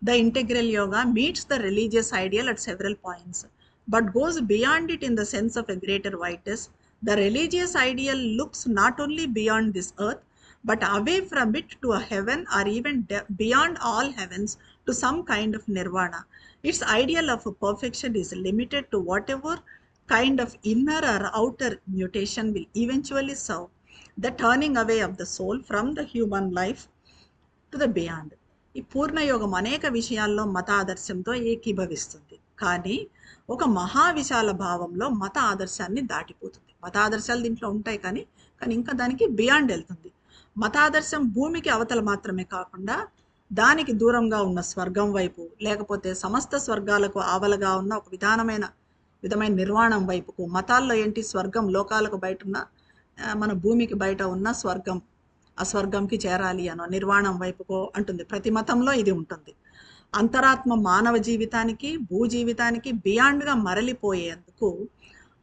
The integral yoga meets the religious ideal at several points, but goes beyond it in the sense of a greater whiteness. The religious ideal looks not only beyond this earth, but away from it to a heaven or even beyond all heavens to some kind of nirvana. Its ideal of perfection is limited to whatever kind of inner or outer mutation will eventually serve the turning away of the soul from the human life to the beyond. ఈ పూర్ణయోగం అనేక విషయాల్లో మత ఆదర్శంతో ఏకీభవిస్తుంది. కానీ ఒక మహావిశాల భావంలో మత ఆదర్శాన్ని దాటిపోతుంది. మత ఆదర్శాలు దీంట్లో ఉంటాయి కానీ కానీ ఇంకా దానికి బియాండ్ వెళ్తుంది. మతాదర్శం భూమికి అవతల మాత్రమే కాకుండా దానికి దూరంగా ఉన్న స్వర్గం వైపు లేకపోతే సమస్త స్వర్గాలకు ఆవలగా ఉన్న ఒక విధానమైన విధమైన నిర్వాణం వైపుకు మతాల్లో ఏంటి స్వర్గం లోకాలకు బయట ఉన్న మన భూమికి బయట ఉన్న స్వర్గం ఆ స్వర్గంకి చేరాలి అనో నిర్వాణం వైపుకో అంటుంది. ప్రతి మతంలో ఇది ఉంటుంది. అంతరాత్మ మానవ జీవితానికి భూ జీవితానికి బియాండ్గా మరలిపోయేందుకు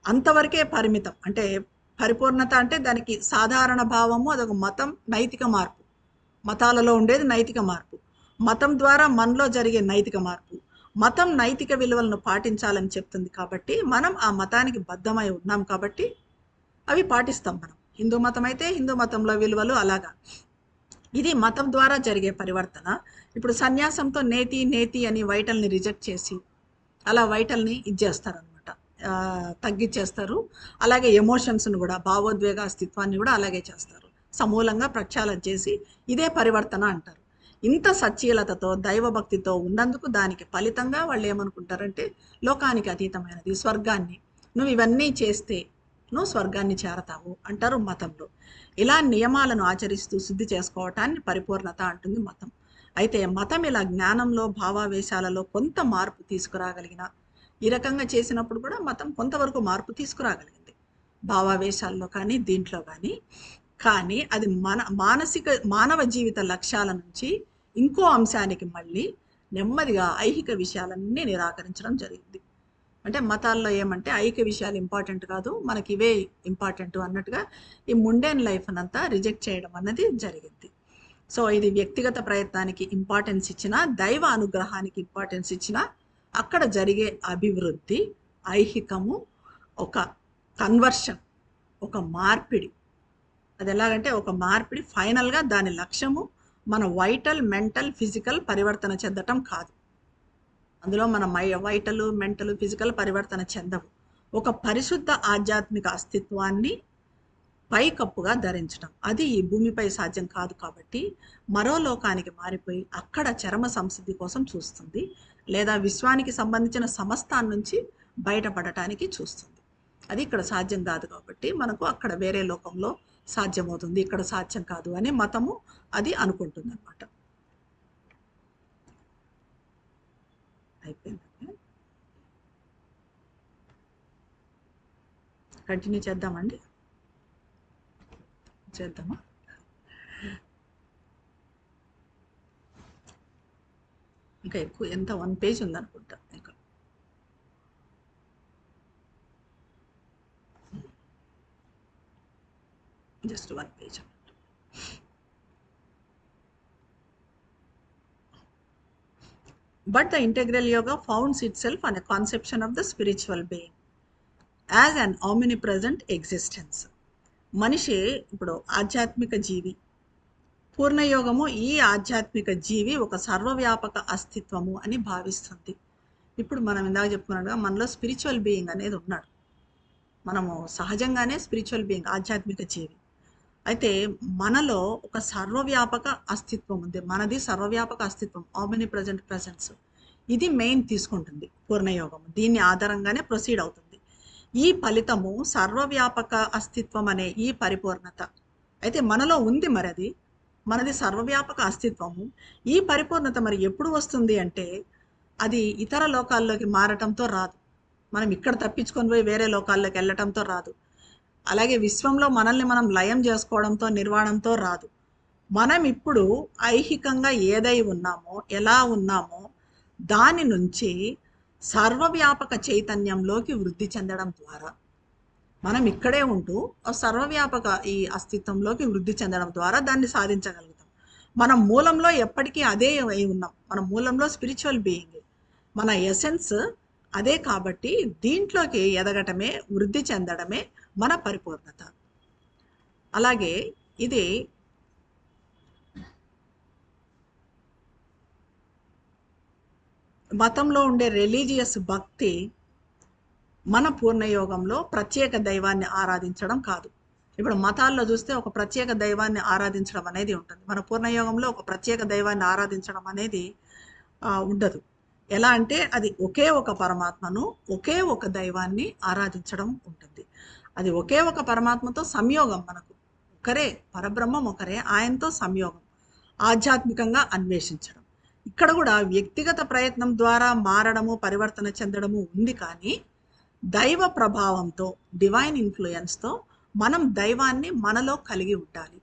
అంతవరకే పరిమితం. అంటే పరిపూర్ణత అంటే దానికి సాధారణ భావము అదొక మతం నైతిక మార్పు. మతాలలో ఉండేది నైతిక మార్పు. మతం ద్వారా మనలో జరిగే నైతిక మార్పు. మతం నైతిక విలువలను పాటించాలని చెప్తుంది కాబట్టి మనం ఆ మతానికి బద్ధమై ఉన్నాం కాబట్టి అవి పాటిస్తాం మనం. హిందూ మతం అయితే హిందూ మతంలో విలువలు అలాగా. ఇది మతం ద్వారా జరిగే పరివర్తన. ఇప్పుడు సన్యాసంతో నేతి నేతి అని వైటల్ని రిజెక్ట్ చేసి అలా వైటల్ని ఇచ్చేస్తారనమాట తగ్గించేస్తారు అలాగే ఎమోషన్స్ను కూడా భావోద్వేగ అస్తిత్వాన్ని కూడా అలాగే చేస్తారు. సమూలంగా ప్రక్షాళన చేసి ఇదే పరివర్తన అంటారు. ఇంత సచ్చీలతతో దైవభక్తితో ఉన్నందుకు దానికి ఫలితంగా వాళ్ళు ఏమనుకుంటారంటే లోకానికి అతీతమైనది స్వర్గాన్ని. నువ్వు ఇవన్నీ చేస్తే నువ్వు స్వర్గాన్ని చేరతావు అంటారు మతంలో. ఇలా నియమాలను ఆచరిస్తూ శుద్ధి చేసుకోవటాన్ని పరిపూర్ణత అంటుంది మతం. అయితే మతం ఇలా జ్ఞానంలో భావావేశాలలో కొంత మార్పు తీసుకురాగలిగిన ఈ రకంగా చేసినప్పుడు కూడా మతం కొంతవరకు మార్పు తీసుకురాగలిగింది. భావావేశాల్లో కానీ దీంట్లో కానీ. కానీ అది మన మానసిక మానవ జీవిత లక్ష్యాల నుంచి ఇంకో అంశానికి మళ్ళీ నెమ్మదిగా ఐహిక విషయాలన్నీ నిరాకరించడం జరిగింది. అంటే మతాల్లో ఏమంటే ఐక్య విషయాలు ఇంపార్టెంట్ కాదు మనకి ఇవే ఇంపార్టెంట్ అన్నట్టుగా ఈ ముండేన్ లైఫ్ అంతా రిజెక్ట్ చేయడం అన్నది జరిగింది. సో ఇది వ్యక్తిగత ప్రయత్నానికి ఇంపార్టెన్స్ ఇచ్చిన దైవ అనుగ్రహానికి ఇంపార్టెన్స్ ఇచ్చిన అక్కడ జరిగే అభివృద్ధి ఐహికము ఒక కన్వర్షన్ ఒక మార్పిడి. అది ఎలాగంటే ఒక మార్పిడి ఫైనల్గా దాని లక్ష్యము మన వైటల్ మెంటల్ ఫిజికల్ పరివర్తన చెందటం కాదు. అందులో మన మై వైటల్ మెంటల్ ఫిజికల్ పరివర్తన చెందవు. ఒక పరిశుద్ధ ఆధ్యాత్మిక అస్తిత్వాన్ని పైకప్పుగా ధరించడం అది ఈ భూమిపై సాధ్యం కాదు కాబట్టి మరో లోకానికి మారిపోయి అక్కడ చరమ సంసిద్ధి కోసం చూస్తుంది లేదా విశ్వానికి సంబంధించిన సమస్తాన్ నుంచి బయటపడటానికి చూస్తుంది. అది ఇక్కడ సాధ్యం కాదు కాబట్టి మనకు అక్కడ వేరే లోకంలో సాధ్యమవుతుంది. ఇక్కడ సాధ్యం కాదు అని మతము అది అనుకుంటుంది అనమాట అయిపోయింది కంటిన్యూ చేద్దామండి. చేద్దామా? ఇంకా ఎక్కువ ఎంత వన్ పేజ్ ఉందనుకుంటా ఇంకా just one page But the integral yoga founds itself on a conception of the spiritual being as an omnipresent existence. మనిషి ఇప్పుడు ఆధ్యాత్మిక జీవి. పూర్ణయోగము ఈ ఆధ్యాత్మిక జీవి ఒక సర్వవ్యాపక అస్తిత్వము అని భావిస్తుంది. ఇప్పుడు మనం ఇందాక చెప్పుకున్నట్టుగా మనలో స్పిరిచువల్ బీయింగ్ అనేది ఉన్నాడు. మనము సహజంగానే స్పిరిచువల్ బీయింగ్ ఆధ్యాత్మిక జీవి. అయితే మనలో ఒక సర్వవ్యాపక అస్తిత్వం ఉంది. మనది సర్వవ్యాపక అస్తిత్వం ఆమెని ప్రజెంట్ ప్రజెన్స్ ఇది మెయిన్ తీసుకుంటుంది పూర్ణయోగం. దీన్ని ఆధారంగానే ప్రొసీడ్ అవుతుంది. ఈ ఫలితము సర్వవ్యాపక అస్తిత్వం అనే ఈ పరిపూర్ణత. అయితే మనలో ఉంది మరి అది మనది సర్వవ్యాపక అస్తిత్వము. ఈ పరిపూర్ణత మరి ఎప్పుడు వస్తుంది అంటే అది ఇతర లోకాల్లోకి మారటంతో రాదు. మనం ఇక్కడ తప్పించుకొని పోయి వేరే లోకాల్లోకి వెళ్ళటంతో రాదు. అలాగే విశ్వంలో మనల్ని మనం లయం చేసుకోవడంతో నిర్వాణంతో రాదు. మనం ఇప్పుడు ఐహికంగా ఏదై ఉన్నామో ఎలా ఉన్నామో దాని నుంచి సర్వవ్యాపక చైతన్యంలోకి వృద్ధి చెందడం ద్వారా మనం ఇక్కడే ఉంటూ సర్వవ్యాపక ఈ అస్తిత్వంలోకి వృద్ధి చెందడం ద్వారా దాన్ని సాధించగలుగుతాం. మన మూలంలో ఎప్పటికీ అదే అయి ఉన్నాం. మన మూలంలో స్పిరిచువల్ బీయింగ్ మన ఎసెన్స్ అదే కాబట్టి దీంట్లోకి ఎదగటమే వృద్ధి చెందడమే మన పరిపూర్ణత. అలాగే ఇది మతంలో ఉండే రిలీజియస్ భక్తి మన పూర్ణయోగంలో ప్రత్యేక దైవాన్ని ఆరాధించడం కాదు. ఇప్పుడు మతాల్లో చూస్తే ఒక ప్రత్యేక దైవాన్ని ఆరాధించడం అనేది ఉంటుంది. మన పూర్ణయోగంలో ఒక ప్రత్యేక దైవాన్ని ఆరాధించడం అనేది ఉండదు. ఎలా అంటే అది ఒకే ఒక పరమాత్మను ఒకే ఒక దైవాన్ని ఆరాధించడం ఉంటుంది. అది ఒకే ఒక పరమాత్మతో సంయోగం మనకు. ఒకరే పరబ్రహ్మం ఒకరే ఆయనతో సంయోగం. ఆధ్యాత్మికంగా అన్వేషించడం. ఇక్కడ కూడా వ్యక్తిగత ప్రయత్నం ద్వారా మారడము పరివర్తన చెందడము ఉంది కానీ దైవ ప్రభావంతో డివైన్ ఇన్ఫ్లుయెన్స్తో మనం దైవాన్ని మనలో కలిగి ఉండాలి.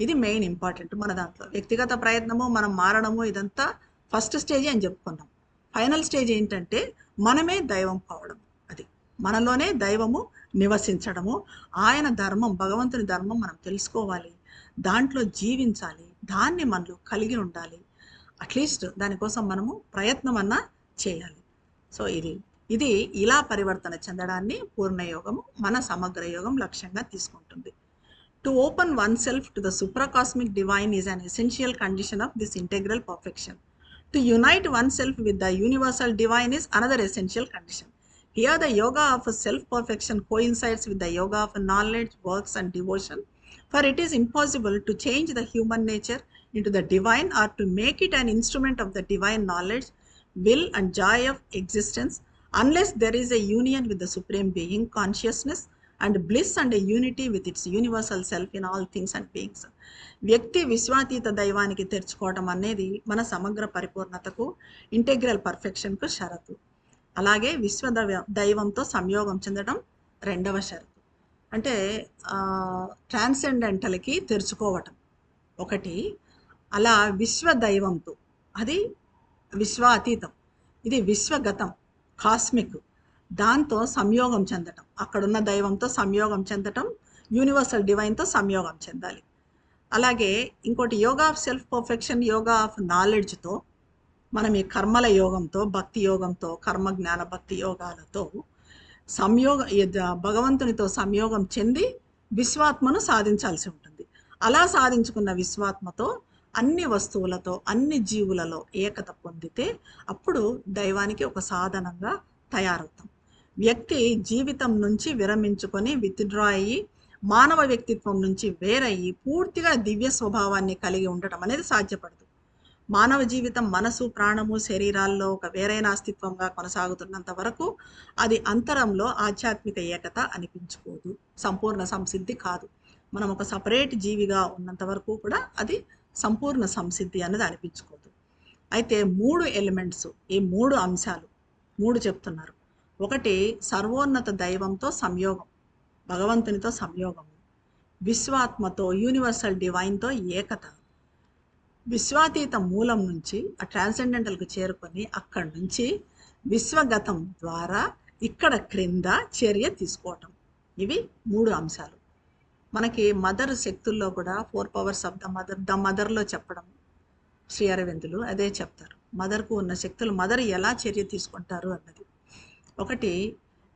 ఇది మెయిన్ ఇంపార్టెంట్ మన దాంట్లో. వ్యక్తిగత ప్రయత్నము మనం మారడము ఇదంతా ఫస్ట్ స్టేజ్ అని చెప్పుకున్నాం. ఫైనల్ స్టేజ్ ఏంటంటే మనమే దైవం కావడం. అది మనలోనే దైవము నివసించడము. ఆయన ధర్మం భగవంతుని ధర్మం మనం తెలుసుకోవాలి. దాంట్లో జీవించాలి. దాన్ని మనలో కలిగి ఉండాలి. అట్లీస్ట్ దానికోసం మనము ప్రయత్నం అన్నా చేయాలి. సో ఇది ఇది ఇలా పరివర్తన చెందడాన్ని పూర్ణయోగము మన సమగ్ర యోగం లక్ష్యంగా తీసుకుంటుంది. To open oneself to the supracosmic divine is an essential condition of this integral perfection to unite oneself with the universal divine is another essential condition Here, the yoga of self perfection coincides with the yoga of knowledge, works, and devotion. For it is impossible to change the human nature into the divine or to make it an instrument of the divine knowledge, will, and joy of existence unless there is a union with the Supreme Being, consciousness, and bliss and a unity with its universal self in all things and beings. వ్యక్తి విశ్వాతీత దైవానికి తెరుచుకోవటం అనేది మన సమగ్ర పరిపూర్ణతకు integral పర్ఫెక్షన్కు షరతు అలాగే విశ్వ దైవంతో సంయోగం చెందడం రెండవ షరతు. అంటే ట్రాన్సెండెంటల్కి తెరుచుకోవటం ఒకటి. అలా విశ్వ దైవంతో అది విశ్వాతీతం ఇది విశ్వగతం కాస్మిక్ దాంతో సంయోగం చెందటం అక్కడున్న దైవంతో సంయోగం చెందటం యూనివర్సల్ డివైన్తో సంయోగం చెందాలి. అలాగే ఇంకోటి yoga of self perfection yoga of నాలెడ్జ్తో మనం ఈ కర్మల యోగంతో భక్తి యోగంతో కర్మ జ్ఞాన భక్తి యోగాలతో సంయోగ భగవంతునితో సంయోగం చెంది విశ్వాత్మను సాధించాల్సి ఉంటుంది. అలా సాధించుకున్న విశ్వాత్మతో అన్ని వస్తువులతో అన్ని జీవులలో ఏకత పొందితే అప్పుడు దైవానికి ఒక సాధనంగా తయారవుతాం. వ్యక్తి జీవితం నుంచి విరమించుకొని విత్డ్రా అయ్యి మానవ వ్యక్తిత్వం నుంచి వేరయ్యి పూర్తిగా దివ్య స్వభావాన్ని కలిగి ఉండటం అనేది సాధ్యపడుతుంది. మానవ జీవితం మనసు ప్రాణము శరీరాల్లో ఒక వేరైన అస్తిత్వంగా కొనసాగుతున్నంత వరకు అది అంతరంలో ఆధ్యాత్మిక ఏకత అనిపించుకోదు. సంపూర్ణ సంసిద్ధి కాదు. మనం ఒక సపరేట్ జీవిగా ఉన్నంత వరకు కూడా అది సంపూర్ణ సంసిద్ధి అన్నది అనిపించుకోదు. అయితే మూడు ఎలిమెంట్స్ ఈ మూడు అంశాలు మూడు చెప్తున్నారు. ఒకటి సర్వోన్నత దైవంతో సంయోగం భగవంతునితో సంయోగము విశ్వాత్మతో యూనివర్సల్ డివైన్తో ఏకత. విశ్వాతీత మూలం నుంచి ఆ ట్రాన్సెండెంటల్కి చేరుకొని అక్కడి నుంచి విశ్వగతం ద్వారా ఇక్కడ క్రింద చర్య తీసుకోవటం. ఇవి మూడు అంశాలు. మనకి మదర్ శక్తుల్లో కూడా four powers of the mother the మదర్లో చెప్పడం శ్రీ అరవిందులు అదే చెప్తారు. మదర్కు ఉన్న శక్తులు మదర్ ఎలా చర్య తీసుకుంటారు అన్నది. ఒకటి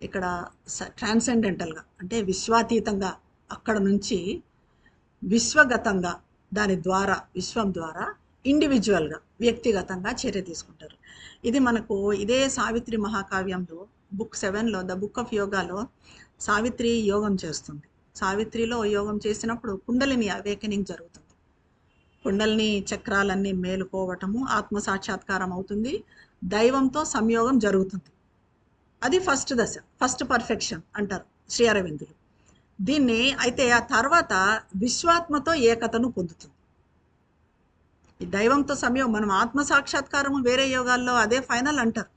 ఇక్కడ ట్రాన్సెండెంటల్గా అంటే విశ్వాతీతంగా అక్కడ నుంచి విశ్వగతంగా దాని ద్వారా విశ్వం ద్వారా ఇండివిజువల్గా వ్యక్తిగతంగా చర్య తీసుకుంటారు. ఇది మనకు ఇదే సావిత్రి మహాకావ్యంలో బుక్ సెవెన్లో ద బుక్ ఆఫ్ యోగాలో సావిత్రి యోగం చేస్తుంది. సావిత్రిలో యోగం చేసినప్పుడు కుండలిని అవేకనింగ్ జరుగుతుంది. కుండలిని చక్రాలన్నీ మేలుకోవటము ఆత్మ సాక్షాత్కారం అవుతుంది. దైవంతో సంయోగం జరుగుతుంది. అది ఫస్ట్ దశ ఫస్ట్ పర్ఫెక్షన్ అంటారు శ్రీ అరవిందులు. దీన్ని అయితే ఆ తర్వాత విశ్వాత్మతో ఏకతను పొందుతుంది. ఈ దైవంతో సమయం మనం ఆత్మ సాక్షాత్కారం వేరే యోగాల్లో అదే ఫైనల్ అంటారు.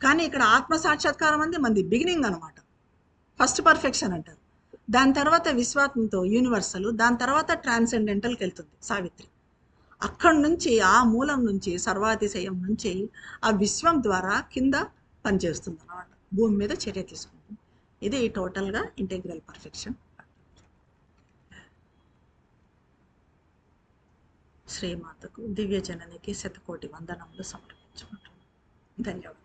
కానీ ఇక్కడ ఆత్మ సాక్షాత్కారం అనేది మంది బిగినింగ్ అనమాట ఫస్ట్ పర్ఫెక్షన్ అంటారు. దాని తర్వాత విశ్వాత్మతో యూనివర్సల్ దాని తర్వాత ట్రాన్సెండెంటల్కి వెళ్తుంది సావిత్రి. అక్కడి నుంచి ఆ మూలం నుంచి సర్వాతిశయం నుంచి ఆ విశ్వం ద్వారా కింద పనిచేస్తుంది అన్నమాట. భూమి మీద చర్య తీసుకుంటుంది. ఇది టోటల్గా ఇంటెగ్రల్ పర్ఫెక్షన్. శ్రీమాతకు దివ్య జననికి శతకోటి వందనములు సమర్పించుకుంటున్నాను. ధన్యవాదాలు.